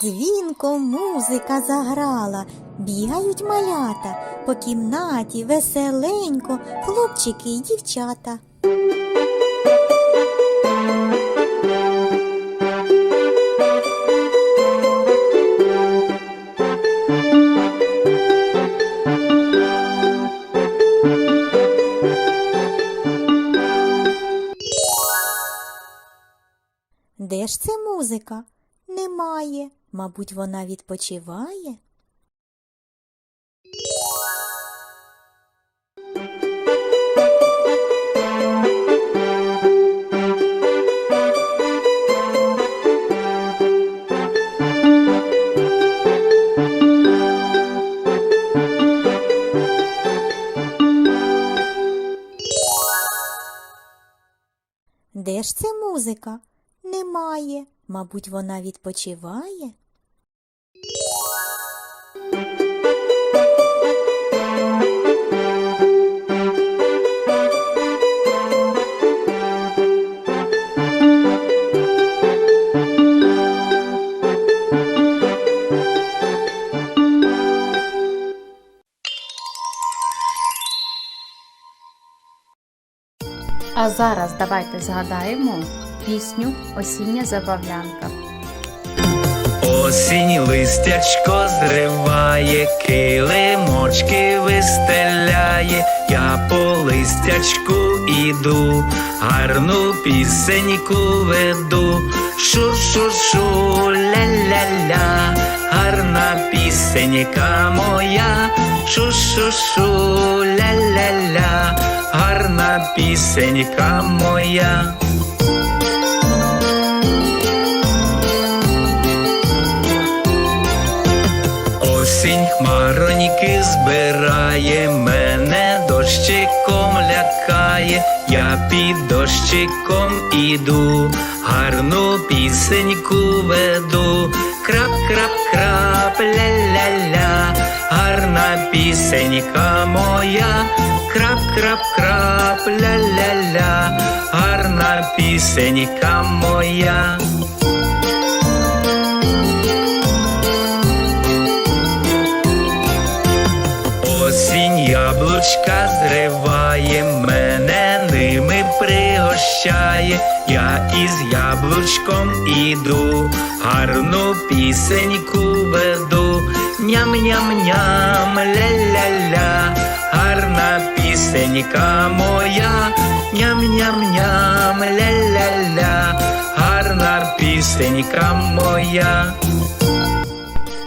Дзвінко музика заграла, бігають малята по кімнаті веселенько, хлопчики й дівчата. Де ж це музика? Немає. Мабуть, вона відпочиває. Де ж це музика? Немає. Мабуть, вона відпочиває. А зараз давайте згадаємо пісню Осіння забавлянка. Осінь листячко зриває, килимочки вистеляє, я по листячку іду, гарну пісеньку веду, шу-шу-шу, ля-ля-ля, гарна пісенька моя, шу-шу-шу, ля-ля-ля, гарна пісенька моя. Осінь хмароньки збирає, мене дощиком лякає, я під дощиком іду, гарну пісеньку веду, крап, пісенька моя, крап, крап, крап, ля-ля-ля, гарна пісенька моя. Осінь яблучка зриває, мене ними пригощає, я із яблучком іду, гарну пісеньку веду, ням-ням-ням, гарна пісенька моя, ням-ням-ням, ля-ля-ля, гарна пісенька моя.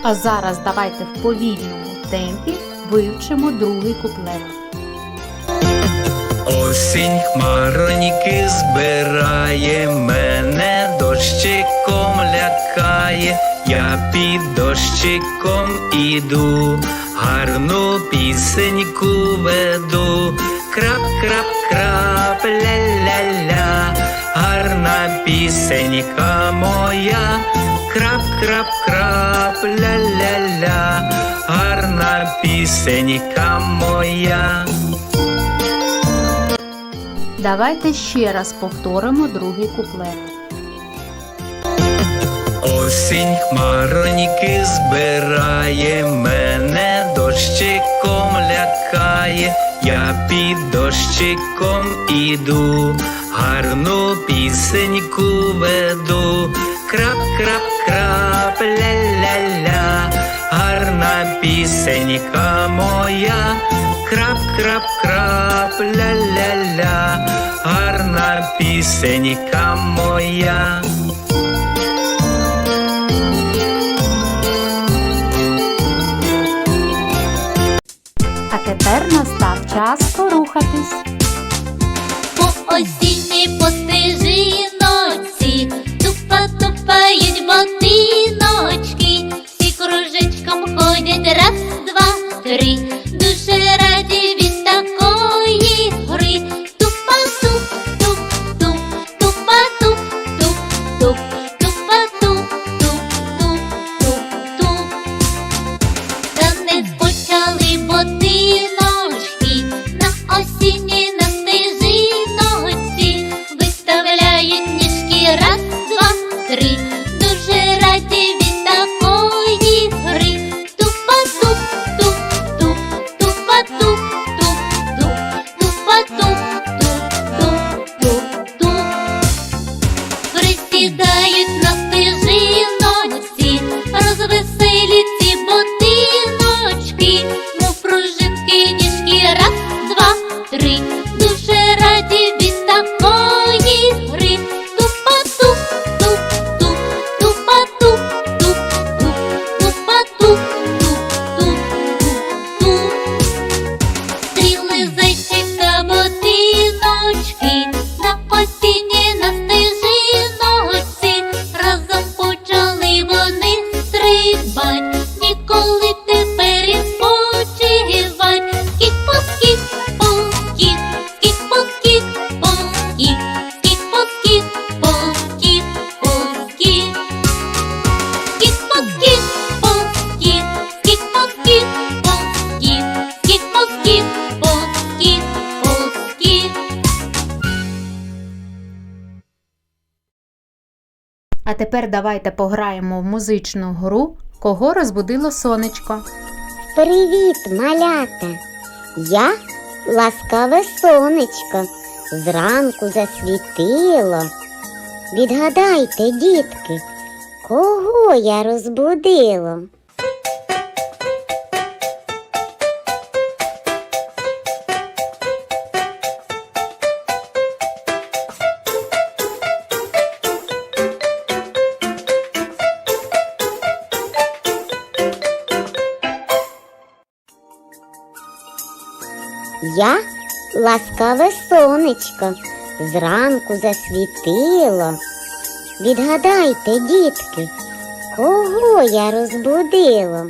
А зараз давайте в повільному темпі вивчимо другий куплет. Осінь хмароньки збирає, мене дощиком лякає, я під дощиком іду, гарну пісеньку веду, крап, крап, крап, ля-ля-ля, гарна пісенька моя, крап, крап, крап, ля-ля-ля, гарна пісенька моя. Давайте ще раз повторимо другий куплет. Осінь хмароньки збирає, мене дощиком лякає, я під дощиком іду, гарну пісеньку веду, крап, крап, крап, ля-ля-ля, гарна пісенька моя, крап, крап, крап, ля-ля-ля, гарна пісенька моя. Час порухатись. По осінній постежиночці тупа-тупають ботиночки, свої раз, два, три, душе раді від такої гри. Тупа-ту, ту-ту, тупа-ту, ту-ту Тупа-ту, туп-туп, туп-туп. Стріли зайчика. А тепер давайте пограємо в музичну гру Кого розбудило сонечко. Привіт, малята! Я ласкаве сонечко, зранку засвітило. Відгадайте, дітки, кого я розбудило? Я ласкаве сонечко, зранку засвітило. Відгадайте, дітки, кого я розбудило?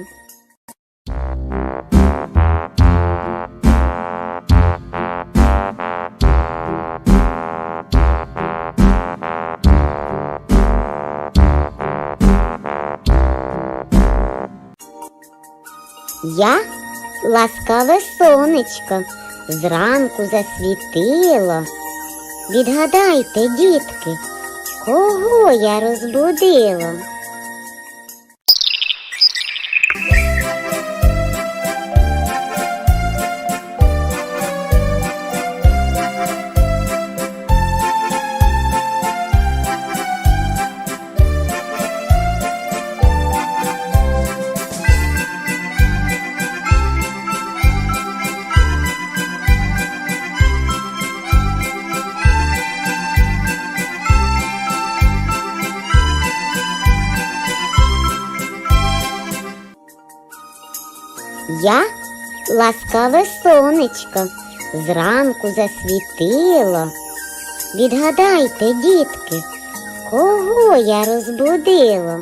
Я ласкаве сонечко, зранку засвітило. Відгадайте, дітки, кого я розбудило? Я ласкаве сонечко, зранку засвітило. Відгадайте, дітки, кого я розбудила?